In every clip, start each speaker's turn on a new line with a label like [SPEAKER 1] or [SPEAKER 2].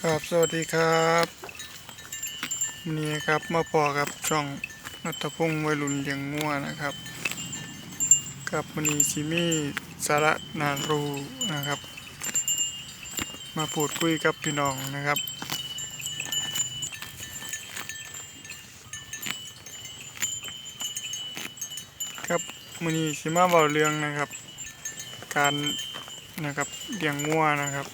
[SPEAKER 1] ครับสวัสดีครับนี่ครับมาพอกับช่องนัทพงศ์วัยรุ่นเลี้ยงงัวนะครับกับมันนี้ซิมี่สาระนารูนะครับ มาพูดคุยกับพี่น้องนะครับครับมันนี้สิมาเบาเรื่องนะครับ การนะครับเลี้ยงงัวนะครับ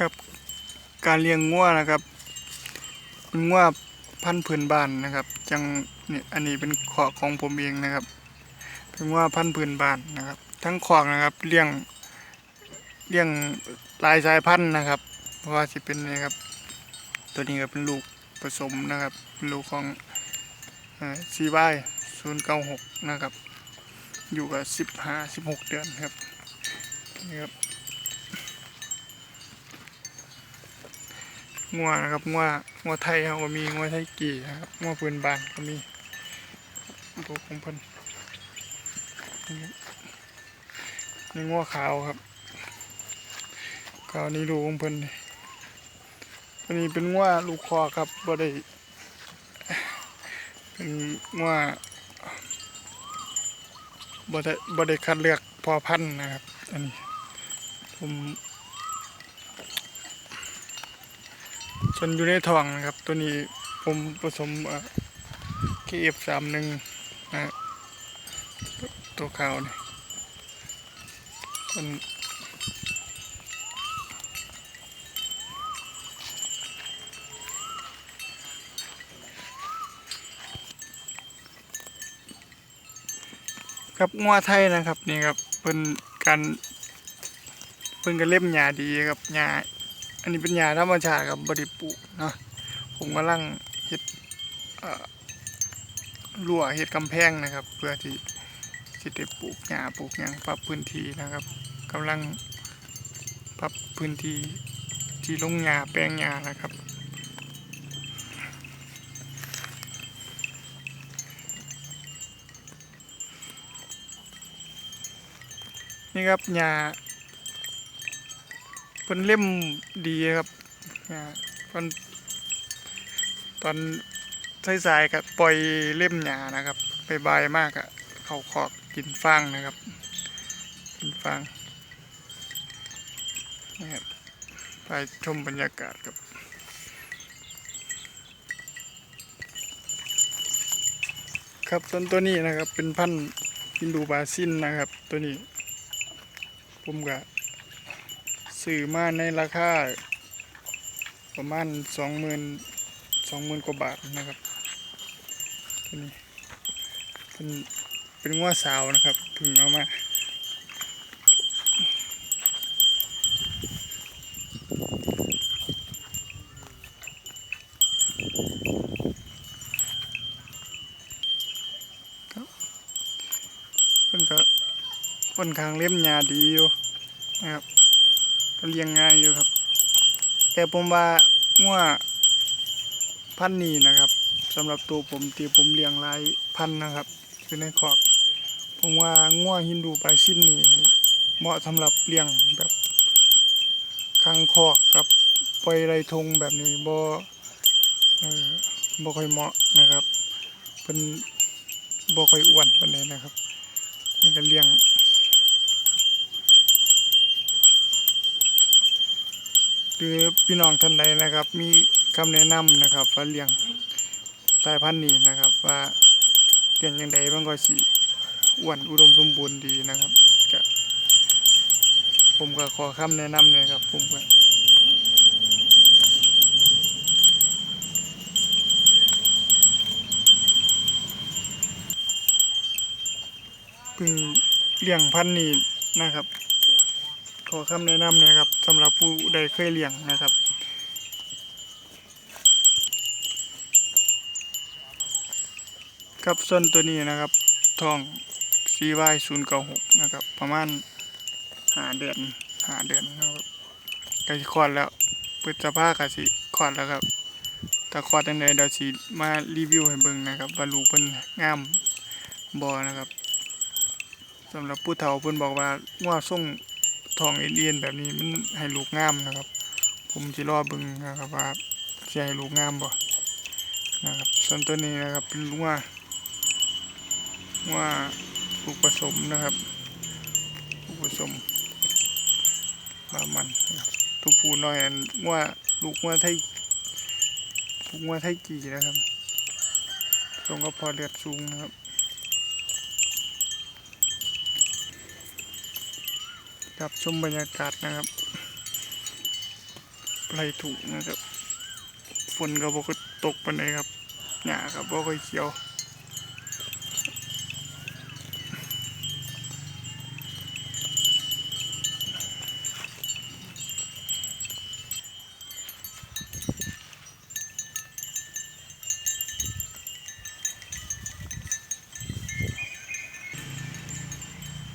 [SPEAKER 1] ครับ การเลี้ยงงัวนะครับเป็นงัวพันธุ์พื้นบ้านนะครับ จังเนี่ยอันนี้เป็นขอกของผมเองนะครับ เป็นงัวพันธุ์พื้นบ้านนะครับ ทั้งขอกนะครับเลี้ยงเลี้ยงลายสายพันธุ์นะครับ เพราะว่าสิเป็นนะครับ ตัวนี้ก็เป็นลูกผสมนะครับลูกของซีไวศูนย์เก้าหกนะครับ อยู่กับสิบห้าสิบหกเดือนครับนี่ครับ งัวนะครับงัวงัวไทยครับมีงัวไทยกี่ครับงัวปืนบานก็มีตัวของพิ่นนี่นี่งัวขาวครับขาวนี่ลูกของเพิ่นนี่อันนี้เป็นงัวลูกคอครับบ่ได้เป็นงัวบ่ได้บ่ได้คัดเลือกพอพันนะครับ อันนี้ผม ส่วนอยู่ในท้องนะครับ ตัวนี้ผมผสมเคเอฟสามหนึ่งนะตัวขาวนี่มันครับงัวไทยนะครับนี่ครับเป็นการเป็นการเล่มหญ้าดีครับหญ้า อันนี้เป็นยาธรรมชาติกับบริปลูกเนาะผมกำลังเฮ็ดรั้วเฮ็ดกำแพงนะครับ เพื่อที่จะได้ปลูกหญ้าปลูกหยังปรับพื้นที่นะครับกำลังปรับพื้นที่ที่ลงหญ้าแปลงหญ้านะครับนี่ครับหญ้า พิ่นเล่มดีครับอ่าเพิ่นตอนสายๆกับปล่อยเล่มหญ้านะครับไปบายมากอะเขาขอกกินฟางนะครับ กินฟางนี่ครับไปชมบรรยากาศครับครับต้นตัวนี้นะครับเป็นพันธุ์ฮินดูบาซินนะครับ ตัวนี้ผมก็ ซื้อมาในราคาประมาณสองหมื่นสองหมื่นกว่าบาทนะครับตัวนี้เป็นเป็นงัวสาวนะครับถึงเอามาเพิ่นก็ค่อนข้างเล่มยาดีอยู่นะครับ เลี้ยงง่ายอยู่ครับ แต่ผมว่างัวพันนี้นะครับสำหรับตัวผมที่ผมเลี้ยงหลายพันนะครับ อยู่ในคอกผมว่างัวฮินดูปลายสิ้นนี่เหมาะสำหรับเลี้ยงแบบข้างคอกกับปล่อยไรทงแบบนี้บ่เอบ่ค่อยเหมาะนะครับเป็นบ่ค่อยอ้วนปานใดนะครับนี่ก็เลี้ยง หรือพี่น้องท่านใดนะครับ มีคำแนะนำนะครับว่าเลี้ยงสายพันธุ์นี้นะครับ ว่าเลี้ยงยังไงมันก็สิอ้วนอุดมสมบูรณ์ดีนะครับก็ผมก็ขอคำแนะนำเลยครับ ผมก็เพิ่งเลี้ยงพันธุ์นี้นะครับ ขอคำแนะนำนะครับสำหรับผู้ใดเคยเลี้ยงนะครับครับส่วนตัวนี้นะครับทอง CY 0 9 6 นะครับ ประมาณหาเดือนหาเดือนนะครับใกล้สิคลอดแล้วพฤษภาคสิคลอดแล้วครับถ้าคลอดตั้งแต่เดี๋ยวสิมารีวิวให้เบิ่งนะครับว่าลูกเพิ่นงามบ่นะครับสำหรับผู้เฒ่าเพิ่นบอกว่างัวส่ง ทองเอ็นแบบนี้มันให้ลูกงามนะครับ ผมจะรอเบึงนะครับว่าจะให้ลูกงามบ่นะครับส่วนตัวนี้นะครับเป็นลูกว่าว่าลูกผสมนะครับลูกผสมบามันนะทุกผู้น้อยว่าลูกว่าไทยลูกว่าไทยกี่นะครับทรงก็พอเลือดสูงนะครับ ครับชมบรรยากาศนะครับไรถูกนะครับฝนก็บอกตกไปานครับหญ้าก็บ่ค่อยเขียว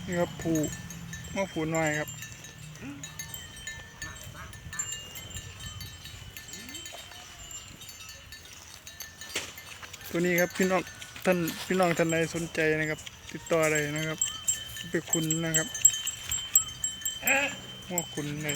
[SPEAKER 1] นี่ครับผูเมาฝูนหน้อยครับตัวนี้ครับพี่น้องท่านพี่น้องท่านใดสนใจนะครับ ติดต่ออะไรนะครับ ไปคุณนะครับว่าคุณอะไร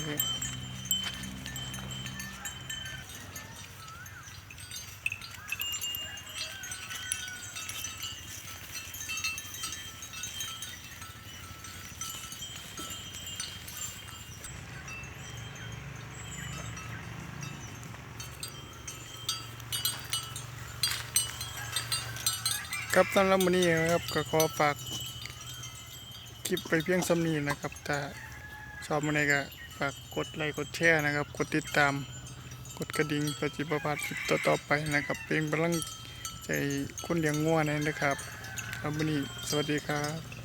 [SPEAKER 1] ครับสำหรับวันนี้นะครับก็ขอฝากคลิปไปเพียงสำนีนะครับถ้าชอบมันใดก็ฝากกดไลค์กดแชร์นะครับ กดติดตาม กดกระดิ่งเพื่อจิประพาสคลิปต่อๆไปนะครับ เป็นกำลังใจคนเลี้ยงงัวนะครับครับวันนี้สวัสดีครับ